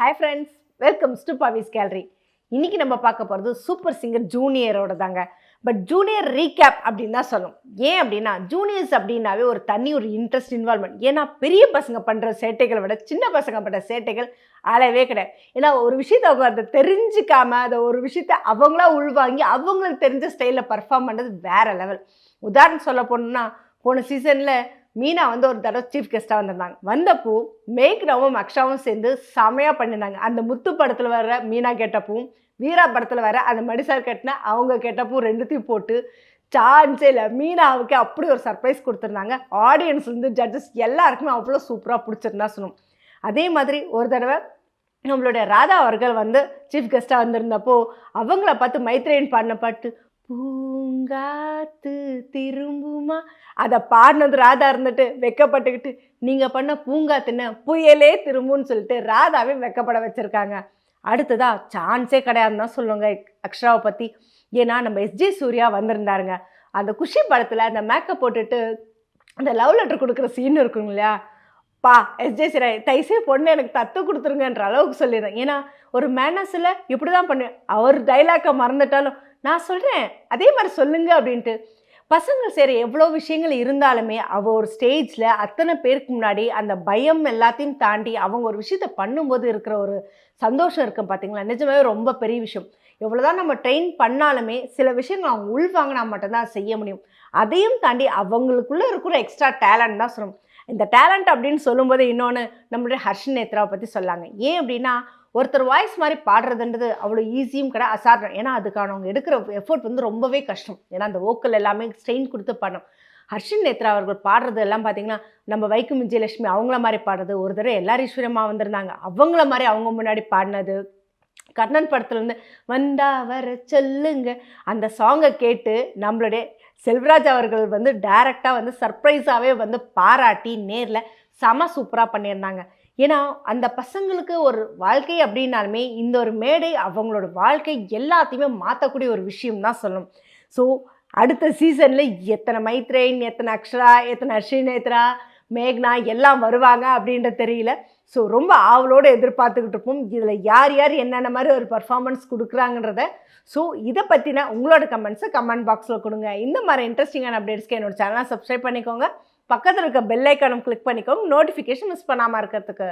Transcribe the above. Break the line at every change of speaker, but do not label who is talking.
Hi friends welcome to Pavi's gallery இன்றைக்கி நம்ம பார்க்க போகிறது சூப்பர் சிங்கர் ஜூனியரோட தாங்க. பட் ஜூனியர் ரீகேப் அப்படின்னு தான் சொல்லும் ஏன் அப்படின்னா ஜூனியர்ஸ் அப்படின்னாவே ஒரு தனி ஒரு இன்ட்ரெஸ்ட் இன்வால்மெண்ட் ஏன்னா பெரிய பசங்க பண்ணுற சேட்டைகளை விட சின்ன பசங்க பண்ணுற சேட்டைகள் அளவே கிடையாது. ஏன்னா ஒரு விஷயத்தை அவங்க அதை தெரிஞ்சுக்காம அதை ஒரு விஷயத்த அவங்களா உள்வாங்கி அவங்களுக்கு தெரிஞ்ச ஸ்டைலில் பர்ஃபார்ம் பண்ணுறது வேறு லெவல் உதாரணம் சொல்ல போனோம்னா போன சீசனில் மீனா வந்து ஒரு தடவை சீஃப் கெஸ்ட்டாக வந்திருந்தாங்க. வந்தப்போ மேக்னாவும் அக்ஷாவும் சேர்ந்து செமையாக பண்ணியிருந்தாங்க. அந்த முத்து படத்தில் வர மீனா கேட்டப்பும் வீரா படத்தில் வர அந்த மடிசார் கட்டின அவங்க கேட்டப்பும் ரெண்டுத்தையும் போட்டு சான்ஸே இல்லை. மீனாவுக்கு அப்படி ஒரு சர்ப்ரைஸ் கொடுத்துருந்தாங்க. ஆடியன்ஸ் வந்து ஜட்ஜஸ் எல்லாருக்குமே அவ்வளோ சூப்பராக பிடிச்சிருந்தா சொல்லணும் அதே மாதிரி ஒரு தடவை நம்மளுடைய ராதா அவர்கள் வந்து சீஃப் கெஸ்ட்டாக வந்திருந்தப்போ அவங்கள பார்த்து மைத்ரேயன் பாடின பாட்டு பூங்காத்து திரும்புமா? அதை பாடினது ராதா இருந்துட்டு வெக்கப்பட்டுக்கிட்டு நீங்கள் பண்ண பூங்காத்துன்னு புயலே திரும்புன்னு சொல்லிட்டு ராதாவே வெக்கப்பட வச்சுருக்காங்க. அடுத்ததா சான்ஸே கிடையாதுன்னு தான் சொல்லுங்க அக்ஷராவை பற்றி ஏன்னா நம்ம எஸ்ஜே சூர்யா வந்திருந்தாருங்க. அந்த குஷி படத்தில் அந்த மேக்கப் போட்டுட்டு அந்த லவ் லெட்டர் கொடுக்குற சீன் இருக்குங்க இல்லையா? பா எஸ்ஜே சிரை தைசே பொண்ணு எனக்கு தத்து கொடுத்துருங்கன்ற அளவுக்கு சொல்லிடுறேன். ஏன்னா ஒரு மேனஸில் இப்படி தான் பண்ணு அவர் டைலாக்கை மறந்துட்டாலும் நான் சொல்கிறேன் அதே மாதிரி சொல்லுங்க அப்படின்ட்டு. பசங்க சரி எவ்வளோ விஷயங்கள் இருந்தாலுமே அவள் ஒரு ஸ்டேஜில் அத்தனை பேருக்கு முன்னாடி அந்த பயம் எல்லாத்தையும் தாண்டி அவங்க ஒரு விஷயத்த பண்ணும்போது இருக்கிற ஒரு சந்தோஷம் இருக்கும் பார்த்தீங்களா நிஜமாவே ரொம்ப பெரிய விஷயம். எவ்வளோதான் நம்ம ட்ரெயின் பண்ணாலுமே சில விஷயங்கள் அவங்க உள்வாங்கினா மட்டும்தான் செய்ய முடியும். அதையும் தாண்டி அவங்களுக்குள்ளே இருக்கிற எக்ஸ்ட்ரா டேலண்ட் தான் சொல்லணும். இந்த டேலண்ட் அப்படின்னு சொல்லும்போது இன்னொன்று நம்மளுடைய ஹர்ஷன் நேத்ராவை பற்றி சொல்லாங்க. ஏன் அப்படின்னா ஒருத்தர் வாய்ஸ் மாதிரி பாடுறதுன்றது அவ்வளோ ஈஸியும் கிடையாது அசாரணம் ஏன்னா அதுக்கான அவங்க எடுக்கிற எஃபோர்ட் வந்து ரொம்பவே கஷ்டம். ஏன்னா அந்த வோக்கல் எல்லாமே ஸ்ட்ரெயின் கொடுத்து பாடணும். ஹர்ஷன் நேத்ரா அவர்கள் பாடுறது எல்லாம் பார்த்தீங்கன்னா நம்ம வைக்கம் விஜயலட்சுமி அவங்கள மாதிரி பாடுறது. ஒரு தடவை எல்லாரும் ஈஸ்வரமா வந்திருந்தாங்க. அவங்கள மாதிரி அவங்க முன்னாடி பாடினது. கர்ணன் படத்துலேருந்து வந்தா வர சொல்லுங்க. அந்த சாங்கை கேட்டு நம்மளுடைய செல்வராஜ் அவர்கள் வந்து டைரெக்டாக வந்து சர்ப்ரைஸாகவே வந்து பாராட்டி நேரில் செம சூப்பராக பண்ணியிருந்தாங்க. ஏன்னா அந்த பசங்களுக்கு ஒரு வாழ்க்கை அப்படின்னாலுமே இந்த ஒரு மேடை அவங்களோட வாழ்க்கை எல்லாத்தையுமே மாற்றக்கூடிய ஒரு விஷயம் தான் சொல்லணும். ஸோ அடுத்த சீசனில் எத்தனை மைத்ரேன் எத்தனை அக்ஷரா எத்தனை அஸ்வினேத்ரா மேக்னா எல்லாம் வருவாங்க அப்படின்றது தெரியல. ஸோ ரொம்ப ஆவலோடு எதிர்பார்த்துக்கிட்டு இருப்போம். இதில் யார் யார் என்னென்ன மாதிரி ஒரு பர்ஃபார்மன்ஸ் கொடுக்குறாங்கன்றத ஸோ இதை பற்றின உங்களோட கமெண்ட்ஸை கமெண்ட் பாக்ஸில் கொடுங்க. இந்த மாதிரி இன்ட்ரெஸ்டிங்கான அப்டேட்ஸ்க்கு என்னோட சேனலை சப்ஸ்கிரைப் பண்ணிக்கோங்க. பக்கத்தில் இருக்க பெல் ஐக்கானும் கிளிக் பண்ணிக்கோங்க. நோட்டிஃபிகேஷன் மிஸ் பண்ணாமல் இருக்கிறதுக்கு